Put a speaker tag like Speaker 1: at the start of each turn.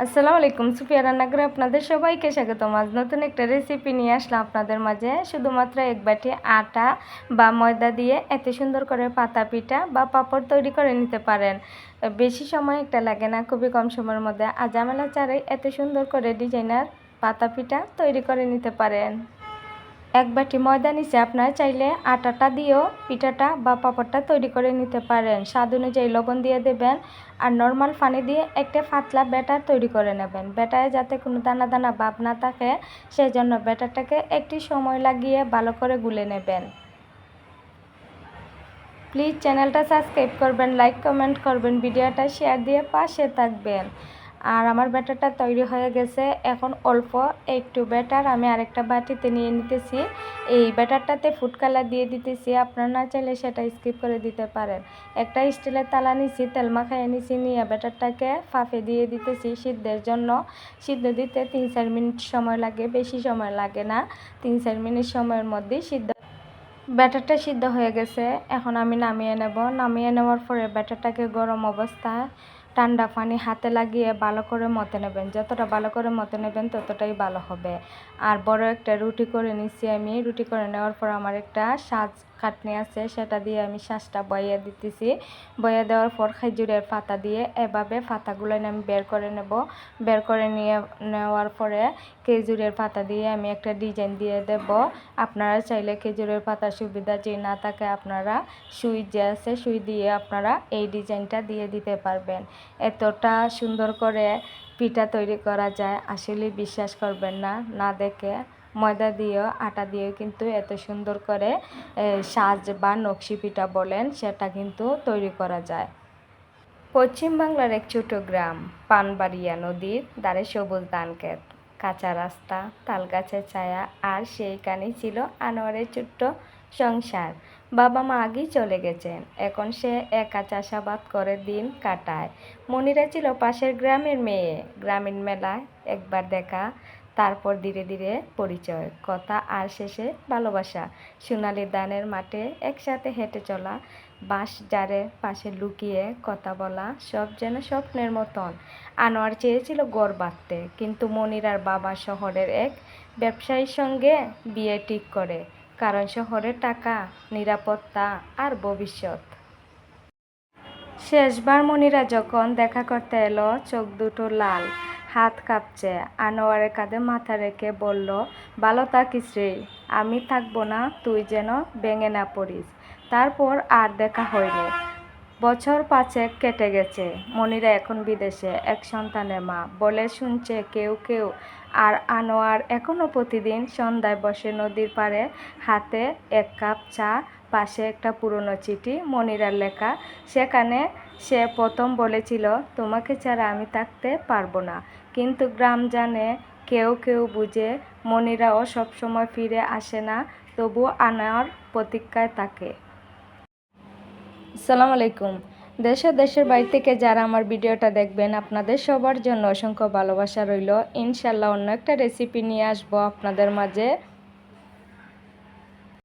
Speaker 1: আসসালামু আলাইকুম, সুফিয়া রান্নাঘরে আপনাদের সবাইকে স্বাগতম। আজ নতুন একটা রেসিপি নিয়ে আসলাম আপনাদের মাঝে। শুধুমাত্র এক বাটি আটা বা ময়দা দিয়ে এত সুন্দর করে পাতা পিঠা বা পাপড় তৈরি করে নিতে পারেন। বেশি সময় একটা লাগে না, খুবই কম সময়ের মধ্যে। আজামেলা চারে এত সুন্দর করে ডিজাইনার পাতা পিঠা তৈরি করে নিতে পারেন। এক বাটি ময়দা নিচে আপনারা চাইলে আটাটা দিয়েও পিঠাটা বা পাপড়টা তৈরি করে নিতে পারেন। স্বাদ অনুযায়ী লবণ দিয়ে দেবেন আর নর্মাল পানি দিয়ে একটা পাতলা ব্যাটার তৈরি করে নেবেন। ব্যাটারে যাতে কোনো দানা দানা ভাব না থাকে সেই জন্য ব্যাটারটাকে একটি সময় লাগিয়ে ভালো করে গুলে নেবেন। প্লিজ চ্যানেলটা সাবস্ক্রাইব করবেন, লাইক, কমেন্ট করবেন, ভিডিওটা শেয়ার দিয়ে পাশে থাকবেন। আর আমার ব্যাটারটা তৈরি হয়ে গেছে। এখন অল্প একটু ব্যাটার আমি আরেকটা বাটিতে নিয়ে নিতেছি। এই ব্যাটারটাতে ফুড কালার দিয়ে দিতেছি। আপনারা না চাইলে সেটা স্কিপ করে দিতে পারেন। একটা স্টিলের তালা নিছি, তেল মাখাইয়ে নিছি, নিয়ে ব্যাটারটাকে ফাফে দিয়ে দিতেছি সিদ্ধের জন্য। সিদ্ধ দিতে তিন চার মিনিট সময় লাগে, বেশি সময় লাগে না। তিন চার মিনিট সময়ের মধ্যেই সিদ্ধ ব্যাটারটা সিদ্ধ হয়ে গেছে। এখন আমি নামিয়ে নেব। নামিয়ে নেওয়ার পরে ব্যাটারটাকে গরম অবস্থায় ঠান্ডা পানি হাতে লাগিয়ে ভালো করে মতে নেবেন। যতটা ভালো করে মতে নেবেন ততটাই ভালো হবে। আর বড় একটা রুটি করে নিচ্ছি আমি। রুটি করে নেওয়ার পর আমার একটা সাজ খাটনি আছে, সেটা দিয়ে আমি শ্বাসটা বইয়ে দিতেছি। বইয়ে দেওয়ার পর খেজুরের পাতা দিয়ে এভাবে পাতাগুলো আমি বের করে নেব। বের করে নিয়ে নেওয়ার পরে খেজুরের পাতা দিয়ে আমি একটা ডিজাইন দিয়ে দেব। আপনারা চাইলে খেজুরের পাতা সুবিধা যে না থাকে আপনারা সুই যে আছে, সুই দিয়ে আপনারা এই ডিজাইনটা দিয়ে দিতে পারবেন। এতটা সুন্দর করে পিঠা তৈরি করা যায়, আসলে বিশ্বাস করবেন না না দেখে। ময়দা দিয়েও, আটা দিয়েও কিন্তু এত সুন্দর করে সাজ বা নকশি পিঠা বলেন, সেটা কিন্তু তৈরি করা যায়। পশ্চিম বাংলার এক ছোট গ্রাম, পানবাড়িয়া নদীর দ্বারে সবুজ ধানক্ষেত কাঁচা রাস্তা, তাল গাছের ছায়া, আর সেইখানেই ছিল আনোয়ারের ছোট্ট সংসার। বাবা মা আগেই চলে গেছেন, এখন সে একা চাষাবাদ করে দিন কাটায়। মনিরা ছিল পাশের গ্রামের মেয়ে। গ্রামীণ মেলায় একবার দেখা তারপর ধীরে ধীরে পরিচয়, কথা আর শেষে ভালোবাসা। সোনালি দানের মাঠে একসাথে হেঁটে চলা, বাঁশ জারের পাশে লুকিয়ে কথা বলা, সব যেন স্বপ্নের মতন। আনোয়ার চেয়েছিল গড় বাঁধতে, কিন্তু মনিরার বাবা শহরের এক ব্যবসায়ীর সঙ্গে বিয়ে ঠিক করে, কারণ শহরের টাকা, নিরাপত্তা আর ভবিষ্যৎ। শেষবার মনিরা যখন দেখা করতে এলো, চোখ দুটো লাল। হাত কাঁপছে। আনোয়ারের কাঁধে মাথা রেখে বলল, ভালো থাকিস রে, আমি থাকব না, তুই যেন ভেঙে না পড়িস। তারপর আর দেখা হয়নি। বছর পাঁচেক কেটে গেছে, মনিরা এখন বিদেশে, এক সন্তানের মা। বলে শুনছে কেউ কেউ, আর আনোয়ার এখনও প্রতিদিন সন্ধ্যায় বসে নদীর পাড়ে হাতে এক কাপ চা, পাশে একটা পুরনো চিঠি, মনিরার লেখা। সেখানে সে প্রথম বলেছিল, তোমাকে ছাড়া আমি থাকতে পারব না। কিন্তু গ্রাম জানে, কেউ কেউ বুঝে, মনিরাও সবসময় ফিরে আসে না, তবু আনার প্রতীক্ষায় থাকে। আসসালামু আলাইকুম। দেশে দেশের বাড়ি থেকে যারা আমার ভিডিওটা দেখবেন, আপনাদের সবার জন্য অসংখ্য ভালোবাসা রইল। ইনশাল্লাহ অন্য একটা রেসিপি নিয়ে আসব আপনাদের মাঝে।